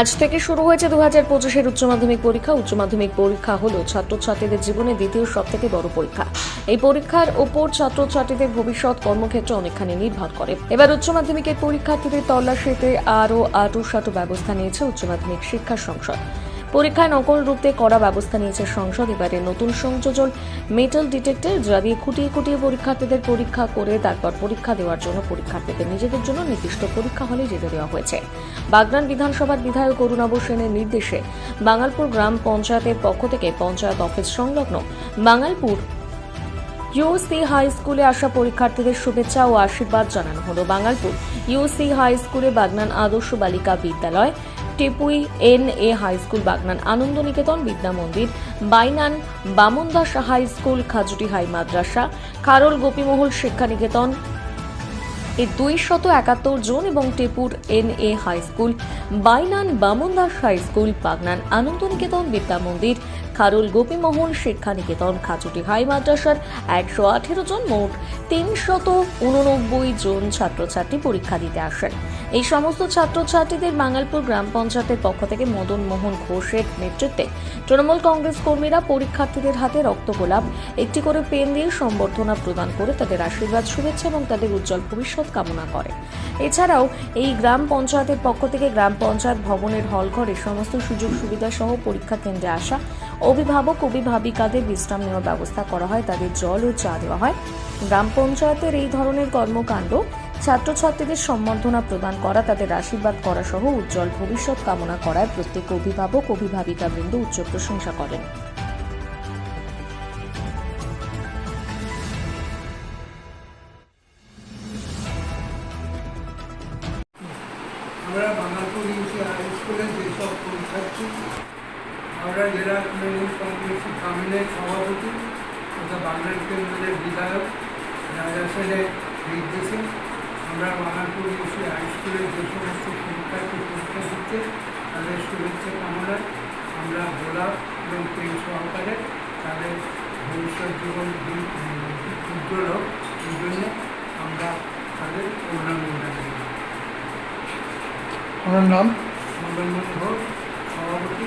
আজ থেকে শুরু হয়েছে দু হাজার পঁচিশের উচ্চ মাধ্যমিক পরীক্ষা। উচ্চ মাধ্যমিক পরীক্ষা হল ছাত্রছাত্রীদের জীবনে দ্বিতীয় সব থেকে বড় পরীক্ষা। এই পরীক্ষার ওপর ছাত্রছাত্রীদের ভবিষ্যৎ কর্মক্ষেত্র অনেকখানি নির্ভর করে। এবার উচ্চ মাধ্যমিকের পরীক্ষার্থীদের তল্লাশিতে আরও আটুসাটু ব্যবস্থা নিয়েছে উচ্চ মাধ্যমিক শিক্ষা সংসদ। পরীক্ষায় নকল রূপে করা ব্যবস্থা নিয়েছে সংসদ। এবারে নতুন সংযোজন মেটাল ডিটেক্টর যা দিয়ে খুঁটিয়ে খুঁটিয়ে পরীক্ষার্থীদের পরীক্ষা করে, তারপর পরীক্ষা দেওয়ার জন্য পরীক্ষার্থীদের নিজেদের জন্য নির্দিষ্ট পরীক্ষা হলে যেতে দেওয়া হয়েছে। বাগনান বিধানসভার বিধায়ক অরুণাব সেনের নির্দেশে বাঙালপুর গ্রাম পঞ্চায়েতের পক্ষ থেকে পঞ্চায়েত অফিস সংলগ্ন বাঙালপুর ইউসি হাই স্কুলে আসা পরীক্ষার্থীদের শুভেচ্ছা ও আশীর্বাদ জানানো হলো। বাঙালপুর ইউসি হাই স্কুলে Bagnan Adarsha Balika Vidyalaya tepui N A high school, Bagnan Ananda Niketan Vidya Mandir, Bainan Bamandas high school, Khajuti high Madrasa Kharal Gopimahal Shiksha Niketan এই দুই শত একাত্তর জন এবং Tepur N A high school, Bainan Bamandas high school, Bagnan Ananda Niketan Vidya Mandir Kharul Gopimohan শিক্ষা নিকেতন খাচুটি high মাদ্রাসার একশো আঠেরো জন মোট তিনশত উননব্বই জন ছাত্রছাত্রী পরীক্ষা দিতে আসেন। এই সমস্ত ছাত্রছাত্রীদের বাঙালপুর গ্রাম পঞ্চায়েতের পক্ষ থেকে মদন মোহন ঘোষের নেতৃত্বে তৃণমূল কংগ্রেস কর্মীরা পরীক্ষার্থীদের হাতে রক্ত গোলাপ একটি করে পেন দিয়ে সম্বর্ধনা প্রদান করে তাদের আশীর্বাদ, শুভেচ্ছা এবং তাদের উজ্জ্বল ভবিষ্যৎ কামনা করে। এছাড়াও এই গ্রাম পঞ্চায়েতের পক্ষ থেকে গ্রাম পঞ্চায়েত ভবনের হলঘরে সমস্ত সুযোগ সুবিধা সহ পরীক্ষা কেন্দ্রে আসা অভিভাবক অভিভাবিকাদের বিশ্রাম নেওয়ার ব্যবস্থা করা হয়, তাদের জল ও চা দেওয়া হয়। গ্রাম পঞ্চায়েতের এই ধরনের কর্মকাণ্ড ছাত্রছাত্রীদের সম্বর্ধনা প্রদান করা, তাদের আশীর্বাদ করা সহ উজ্জ্বল ভবিষ্যৎ কামনা করায় প্রত্যেক অভিভাবক অভিভাবিকাবৃন্দ উচ্চ প্রশংসা করেন। আমরা বাঙালপুর ইউসি হাই যেসব পরীক্ষার্থী আমরা জেলা তৃণমূল কংগ্রেস কামিনের সভাপতি তথা বাংলার কেন্দ্রের বিধায়ক রাজা সেনের নির্দেশে আমরা বাঙালপুর ইউসি হাই স্কুলের যে সমস্ত পরীক্ষার্থী পরীক্ষা দিচ্ছে তাদের শুভেচ্ছা কামনায় আমরা গোলাপ এবং পেন সহকারে তাদের ভবিষ্যৎ জীবন উজ্জ্বল হোক এই জন্য আমরা তাদের অভিনন্দন জানাই। ওনার নাম? ঘোষ সভাপতি